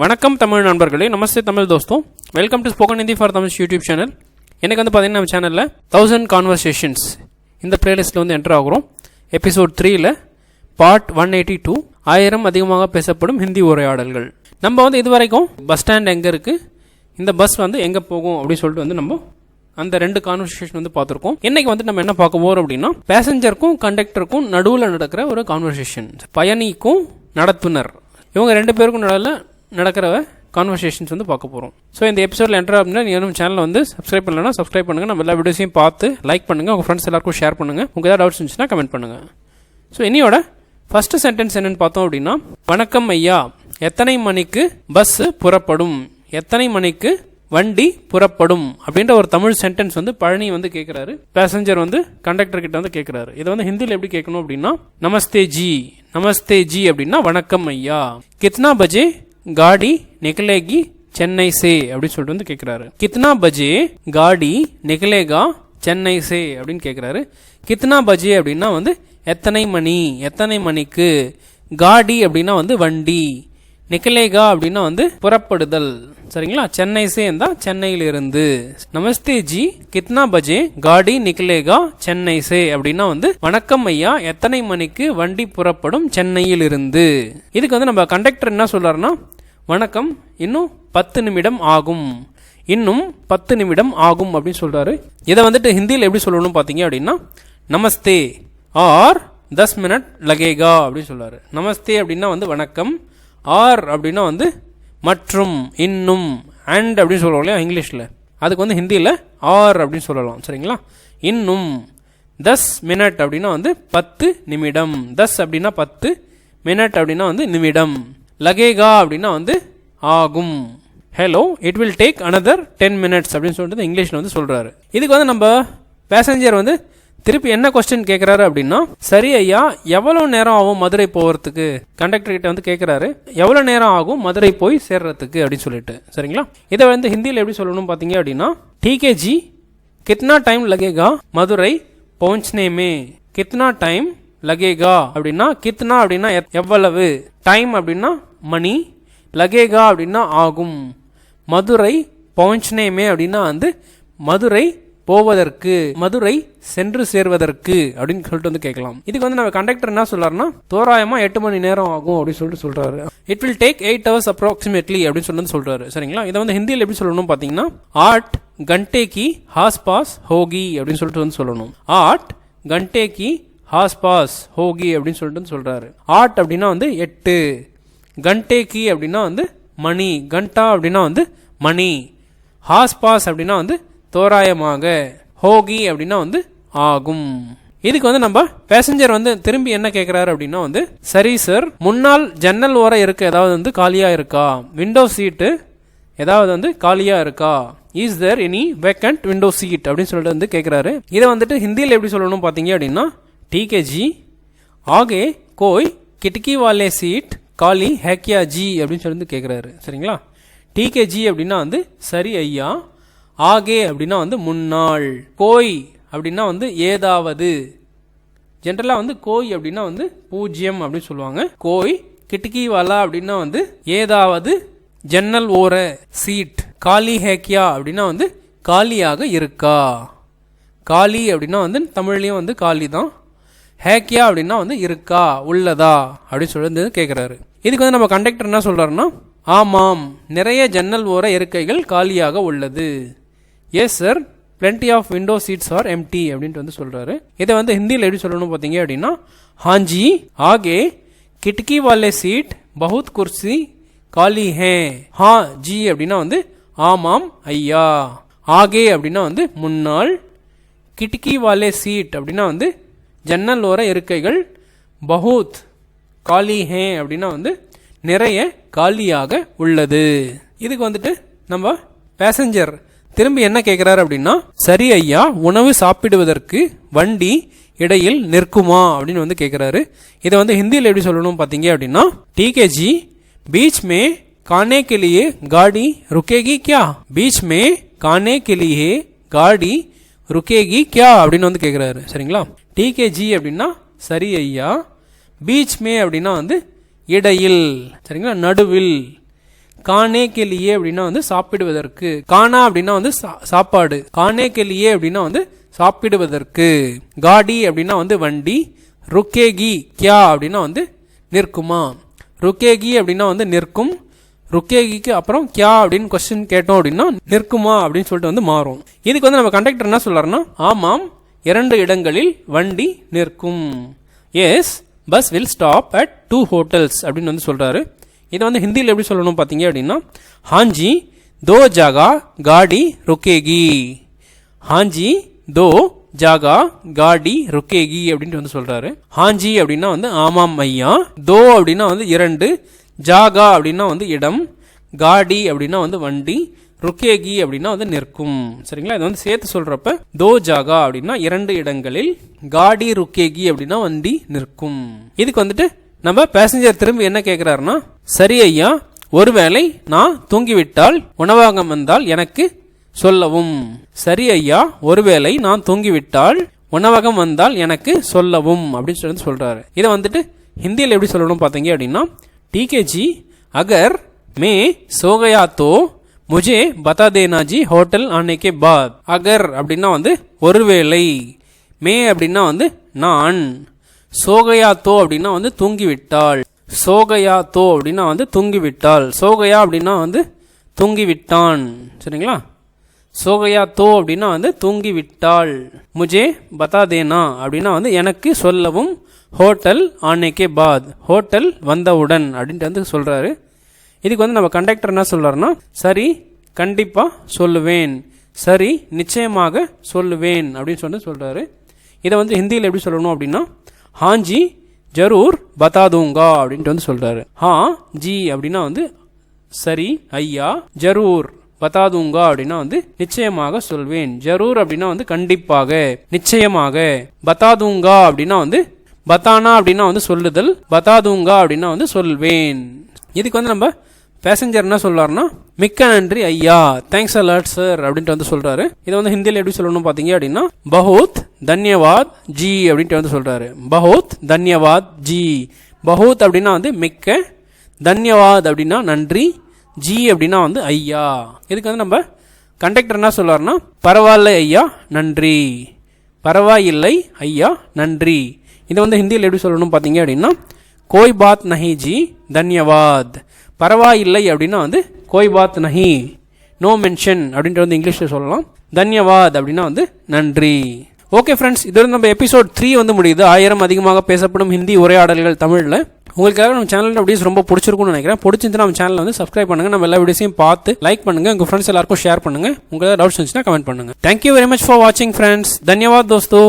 வணக்கம் தமிழ் நண்பர்களே நமஸ்தே Tamil தோஸ்தோ. Welcome to spoken Hindi for Tamil YouTube channel எனக்கு வந்து பார்த்தீங்கன்னா நம்ம சேனலில் தௌசண்ட் கான்வர்சேஷன்ஸ் இந்த பிளேலிஸ்ட்டில் வந்து என்டர் ஆகுறோம். எபிசோட் த்ரீயில் பார்ட் ஒன் எயிட்டி டூ ஆயிரம் அதிகமாக பேசப்படும் ஹிந்தி உரையாடல்கள். நம்ம வந்து இது வரைக்கும் பஸ் ஸ்டாண்ட் எங்கே இருக்குது இந்த பஸ் வந்து எங்கே போகும் அப்படின்னு சொல்லிட்டு வந்து நம்ம அந்த ரெண்டு கான்வர்சேஷன் வந்து பார்த்துருக்கோம். இன்னைக்கு வந்து நம்ம என்ன பார்க்க போகிறோம் அப்படின்னா பேசஞ்சருக்கும் கண்டக்டருக்கும் நடுவில் நடக்கிற ஒரு கான்வர்சேஷன் பயணிக்கும் நடத்துனர். இவங்க ரெண்டு பேருக்கும் நடுவில் நடக்கிற கான்வர்சேஷன்ஸ் வந்து பார்க்க போகிறோம் ஸோ இந்த எபிசோடில் என்ட்ரு அப்படின்னா நீங்கள் நம்ம சேனலை வந்து சப்ஸ்கிரைப் பண்ணலன்னா சப்ஸ்கிரைப் பண்ணுங்கள் நம்ம எல்லா வீடியோஸையும் பார்த்து லைக் பண்ணுங்கள் உங்கள் ஃப்ரெண்ட்ஸ் எல்லாருக்கும் ஷேர் பண்ணுங்கள் உங்கள் ஏதாவது டவுட்ஸ் இருந்துச்சுன்னா கமெண்ட் பண்ணுங்கள் ஸோ இனியோட ஃபர்ஸ்ட் சென்டென்ஸ் என்னென்னு பார்த்தோம் அப்படின்னா வணக்கம் ஐயா. எத்தனை மணிக்கு பஸ் புறப்படும்? எத்தனை மணிக்கு வண்டி புறப்படும்? அப்படின்ற ஒரு தமிழ் சென்டென்ஸ் வந்து பழனி வந்து கேட்குறாரு பேசஞ்சர் வந்து கண்டக்டர் கிட்ட வந்து கேட்குறாரு இதை வந்து ஹிந்தியில் எப்படி கேட்கணும் அப்படின்னா நமஸ்தே ஜி. நமஸ்தே ஜி அப்படின்னா வணக்கம் ஐயா. கித்னா பஜே காடி நிகலேகி சென்னை சே அப்படின்னு சொல்லிட்டு வந்து கேட்குறாரு கித்னா பஜே காடி நிகலேகா சென்னை சே அப்படின்னு கேட்குறாரு கித்னா பஜே அப்படின்னா வந்து எத்தனை மணி எத்தனை மணிக்கு காடி அப்படின்னா வந்து வண்டி நிக்கலேகா அப்படின்னா வந்து புறப்படுதல் சரிங்களா சென்னை சேர்ந்தா சென்னையிலிருந்து நமஸ்தே ஜி கித்னா பஜே காடி நிக்கலேகா சென்னை சே அப்படின்னா வந்து வணக்கம் ஐயா எத்தனை மணிக்கு வண்டி புறப்படும் சென்னையிலிருந்து இதுக்கு வந்து நம்ம கண்டக்டர் என்ன சொல்றாருன்னா வணக்கம். இன்னும் பத்து நிமிடம் ஆகும். இன்னும் பத்து நிமிடம் ஆகும் அப்படின்னு சொல்கிறாரு இதை வந்துட்டு ஹிந்தியில் எப்படி சொல்லணும் பார்த்தீங்க அப்படின்னா நமஸ்தே ஆர் தஸ் மினிட் லகேகா அப்படின்னு சொல்கிறாரு நமஸ்தே அப்படின்னா வந்து வணக்கம். ஆர் அப்படின்னா வந்து மற்றும் இன்னும் அண்ட் அப்படின்னு சொல்லுவோம் இல்லையா இங்கிலீஷில். அதுக்கு வந்து ஹிந்தியில் ஆர் அப்படின்னு சொல்லலாம். சரிங்களா? இன்னும் தஸ் மினிட் அப்படின்னா வந்து பத்து நிமிடம். தஸ் அப்படின்னா பத்து மினிட் அப்படின்னா வந்து நிமிடம். லகேகா அப்படின்னா வந்து ஆகும். Hello it will take another ten minutes அப்படின்னு சொல்லிட்டு இங்கிலீஷில் வந்து சொல்கிறாரு இதுக்கு வந்து நம்ம பேசஞ்சர் வந்து திருப்பி என்ன கொஸ்டின் கேட்குறாரு அப்படின்னா சரி ஐயா எவ்வளோ நேரம் ஆகும் மதுரை போகிறதுக்கு கண்டக்டர் கிட்ட வந்து கேட்குறாரு எவ்வளோ நேரம் ஆகும் மதுரை போய் சேர்றதுக்கு? அப்படின்னு சொல்லிட்டு. சரிங்களா? இதை வந்து ஹிந்தியில் எப்படி சொல்லணும்னு பார்த்தீங்க அப்படின்னா டிகேஜி கித்னா டைம் லகேகா மதுரை பவுன்ச்னேமே கித்னா டைம் லகேகா அப்படின்னா கித்னா அப்படின்னா எவ்வளவு? டைம் அப்படின்னா மணி லகேகா அப்படின்னா ஆகும். மதுரை பவஞ்சனேமே அப்படின்னா வந்து மதுரை போவதற்கு மதுரை சென்று சேர்வதற்கு அப்படின்னு சொல்லிட்டு வந்து கேட்கலாம். இதுக்கு வந்து நம்ம கண்டக்டர் என்ன சொல்றாருன்னா தோராயமா எட்டு மணி நேரம் ஆகும் அப்படின்னு சொல்லிட்டு சொல்றாரு. It will take eight hours approximately அப்படின்னு சொல்லிட்டு சொல்றாரு. சரிங்களா? இதை வந்து ஹிந்தியில் எப்படி சொல்லணும் பாத்தீங்கன்னா ஆட் கண்டே கி ஹாஸ் பாஸ் ஹோகி அப்படின்னு சொல்லிட்டு வந்து சொல்லணும். ஆட் கண்டே கி ஹாஸ் பாஸ் ஹோகி அப்படின்னு சொல்லிட்டு சொல்றாரு. ஆட் அப்படின்னா வந்து எட்டு. கண்டே அப்படின்னா வந்து மணி கண்டா அப்படின்னா வந்து மணி. ஹாஸ் பாஸ் அப்படின்னா வந்து தோராயமாக. ஹோகி அப்படின்னா வந்து ஆகும். இதுக்கு வந்து நம்ம பேசஞ்சர் வந்து திரும்பி என்ன கேட்குறாரு அப்படின்னா வந்து சரி சார் முன்னால் ஜன்னல் ஓரம் இருக்க ஏதாவது வந்து காலியாக இருக்கா? விண்டோ சீட்டு ஏதாவது வந்து காலியாக இருக்கா? Is there any vacant window seat அப்படின்னு சொல்லிட்டு வந்து கேட்குறாரு இதை வந்துட்டு ஹிந்தியில் எப்படி சொல்லணும் பார்த்தீங்க அப்படின்னா டிகேஜி ஆகே கோய் கிட்கி வாலே சீட் காலி ஹேக்கியா ஜி அப்படின்னு சொல்லி வந்து கேட்குறாரு சரிங்களா டிகே ஜி அப்படின்னா வந்து சரி ஐயா ஆகே அப்படின்னா வந்து முன்னாள் கோய் அப்படின்னா வந்து ஏதாவது. ஜென்ரலாக வந்து கோய் அப்படின்னா வந்து பூஜ்ஜியம் அப்படின்னு சொல்லுவாங்க. கோய் கிட்டக்கி வாலா அப்படின்னா வந்து ஏதாவது. ஜன்னல் ஓர சீட் காலி ஹேக்கியா அப்படின்னா வந்து காலியாக இருக்கா? காலி அப்படின்னா வந்து தமிழ்லேயும் வந்து காலி தான் ஹேக்கியா அப்படின்னா வந்து இருக்கா உள்ளதா அப்படின்னு சொல்லி கேட்குறாரு இதுக்கு வந்து நம்ம கண்டக்டர் என்ன சொல்கிறாருன்னா ஆமாம் நிறைய ஜன்னல் ஓர இருக்கைகள் காலியாக உள்ளது. Yes sir plenty of window seats are empty அப்படின்ட்டு வந்து சொல்கிறாரு இதை வந்து ஹிந்தியில் எப்படி சொல்லணும் பார்த்தீங்க அப்படின்னா ஹாஞ்சி ஆகே கிட்கி வாலே சீட் பகுத் குர்சி காலி ஹே ஹா ஜி அப்படின்னா வந்து ஆமாம் ஐயா. ஆகே அப்படின்னா வந்து முன்னாள் கிட்கி வாலே சீட் அப்படின்னா வந்து ஜன்னலோர இருக்கைகள் பஹூத் காலி ஹே அப்படின்னா வந்து நிறைய காலியாக உள்ளது. இதுக்கு வந்துட்டு நம்ம பேசஞ்சர் திரும்பி என்ன கேட்குறாரு அப்படின்னா சரி ஐயா உணவு சாப்பிடுவதற்கு வண்டி இடையில் நிற்குமா? அப்படின்னு வந்து கேட்குறாரு இதை வந்து ஹிந்தியில் எப்படி சொல்லணும் பார்த்தீங்க அப்படின்னா டிகேஜி பீச் மே கானே கிளியே காடி ருக்கேகி கியா? பீச் மே கானே கிளியே காடி ருக்கேகி கியா? அப்படின்னு வந்து கேட்குறாரு சரிங்களா? டிகேஜி அப்படின்னா சரி ஐயா. பீச் மே அப்படின்னா வந்து இடையில் சரிங்களா? நடுவில். கானே கெலியே அப்படின்னா வந்து சாப்பிடுவதற்கு. கானா அப்படின்னா வந்து சா- சாப்பாடு. கானே கெலியே அப்படின்னா வந்து சாப்பிடுவதற்கு. காடி அப்படின்னா வந்து வண்டி. ருக்கேகி கியா அப்படின்னா வந்து நிற்குமா? ருக்கேகி அப்படின்னா வந்து நிற்கும். ருக்கேகிக்கு அப்புறம் கியா அப்படின்னு கொஸ்டின் கேட்டோம் அப்படின்னா நிற்குமா அப்படின்னு சொல்லிட்டு வந்து மாறும். இதுக்கு வந்து நம்ம கண்டக்டர் என்ன சொல்றாருன்னா ஆமாம் இரண்டு இடங்களில் வண்டி நிற்கும். Yes bus will stop at two hotels அப்படின்னு வந்து சொல்கிறாரு இதை வந்து ஹிந்தியில் எப்படி சொல்லணும் பார்த்தீங்க அப்படின்னா ஹாஞ்சி தோ ஜாகா காடி ருக்கேகி ஹாஞ்சி தோ ஜாகா காடி ருக்கேகி அப்படின்ட்டு வந்து சொல்கிறாரு ஹாஞ்சி அப்படின்னா வந்து ஆமாம் ஐயா. தோ அப்படின்னா வந்து இரண்டு. ஜாகா அப்படின்னா வந்து இடம். காடி அப்படின்னா வந்து வண்டி. ருக்கேகி அப்படின்னா வந்து நிற்கும். சரிங்களா? இது வந்து சேர்த்து சொல்றப்ப தோ ஜாகா அப்படின்னா இரண்டு இடங்களில் காடி ருக்கேகி அப்படின்னா வண்டி நிற்கும். இதுக்கு வந்துட்டு நம்ம பேசஞ்சர் திரும்பி என்ன கேட்கிறாருன்னா சரி ஐயா ஒருவேளை நான் தூங்கிவிட்டால் உணவகம் வந்தால் எனக்கு சொல்லவும். சரி ஐயா ஒருவேளை நான் தூங்கிவிட்டால் உணவகம் வந்தால் எனக்கு சொல்லவும். அப்படின்னு சொல்லி சொல்றாரு. இதை வந்துட்டு ஹிந்தியில் எப்படி சொல்லணும் பார்த்தீங்க அப்படின்னா டிகேஜி அகர் மே சோகயா தோ முஜே பதா தேனா ஜி ஹோட்டல் ஆனே பாத் அகர் அப்படின்னா வந்து ஒருவேளை மே அப்படின்னா வந்து நான் சோகையா தோ அப்படின்னா வந்து தூங்கிவிட்டாள் சோகையா தோ அப்படின்னா வந்து தூங்கிவிட்டாள் சோகையா அப்படின்னா வந்து தூங்கிவிட்டான் சரிங்களா? சோகையா தோ அப்படின்னா வந்து தூங்கி விட்டாள் முஜே பதா தேனா அப்படின்னா வந்து எனக்கு சொல்லவும் ஹோட்டல் ஆனேக்கே பாத் ஹோட்டல் வந்தவுடன் அப்படின்ட்டு வந்து சொல்றாரு. இதுக்கு வந்து நம்ம கண்டக்டர் என்ன சொல்றாருன்னா சரி கண்டிப்பாக சொல்லுவேன். சரி நிச்சயமாக சொல்லுவேன் அப்படின்னு சொல்லி சொல்கிறாரு இதை வந்து ஹிந்தியில் எப்படி சொல்லணும் அப்படின்னா ஹாஞ்சி ஜரூர் பதா தூங்கா அப்படின்ட்டு வந்து சொல்கிறாரு ஹா ஜி அப்படின்னா வந்து சரி ஐயா ஜரூர் பத்தாதுங்கா அப்படின்னா வந்து நிச்சயமாக சொல்வேன். ஜரூர் அப்படின்னா வந்து கண்டிப்பாக நிச்சயமாக. பத்தாதுங்கா அப்படின்னா வந்து பத்தானா அப்படின்னா வந்து சொல்லுதல். பத்தாதுங்கா அப்படின்னா வந்து சொல்வேன். இதுக்கு வந்து நம்ம பேசஞ்சர் என்ன சொல்றாருன்னா மிக்க நன்றி ஐயா தேங்க்ஸ் அலர்ட் சார் அப்படின்ட்டு வந்து சொல்றாரு. இதை வந்து ஹிந்தியில் எப்படி சொல்லணும் பாத்தீங்க அப்படின்னா பஹூத் தன்யவாத் ஜி அப்படின்ட்டு வந்து சொல்றாரு. பஹூத் தன்யவாத் ஜி. பஹூத் அப்படின்னா வந்து மிக்க தன்யவாத் அப்படின்னா நன்றி ஜி அப்படின்னா வந்து ஐயா. இதுக்கு வந்து நம்ம கண்டக்டர் என்ன சொல்றாருன்னா பரவாயில்ல ஐயா நன்றி. பரவாயில்லை ஐயா நன்றி. இதை வந்து ஹிந்தியில் எப்படி சொல்லணும் பார்த்தீங்க அப்படின்னா கோய் பாத் நஹி ஜி தன்யவாத். பரவாயில்லை அப்படின்னா வந்து கோய் பாத் நஹி நோ மென்ஷன் அப்படின்ட்டு வந்து இங்கிலீஷில் சொல்லலாம். தன்யவாத் அப்படின்னா வந்து நன்றி. ஓகே ஃப்ரெண்ட்ஸ் இதோட நம்ம எபிசோட் த்ரீ வந்து முடியுது. ஆயிரம் அதிகமாக பேசப்படும் ஹிந்தி உரையாடல்கள் தமிழில். உங்களுக்காக நம்ம சேனல் அப்படியே ரொம்ப பிடிச்சிருக்கும்னு நினைக்கிறேன். பிடிச்சிருந்தா நம்ம சேனல் வந்து சப்ஸ்கிரைப் பண்ணுங்க. நம்ம எல்லா வீடியோஸையும் பார்த்து லைக் பண்ணுங்க. உங்க ஃப்ரெண்ட்ஸ் எல்லாருக்கும் ஷேர் பண்ணுங்க. உங்களுக்கு ஏதாவது டவுட்ஸ் இருந்துச்சுன்னா கமெண்ட் பண்ணுங்க. Thank you very much for வாட்சிங் ஃப்ரெண்ட்ஸ் தன்யவாத் தோஸ்தோ.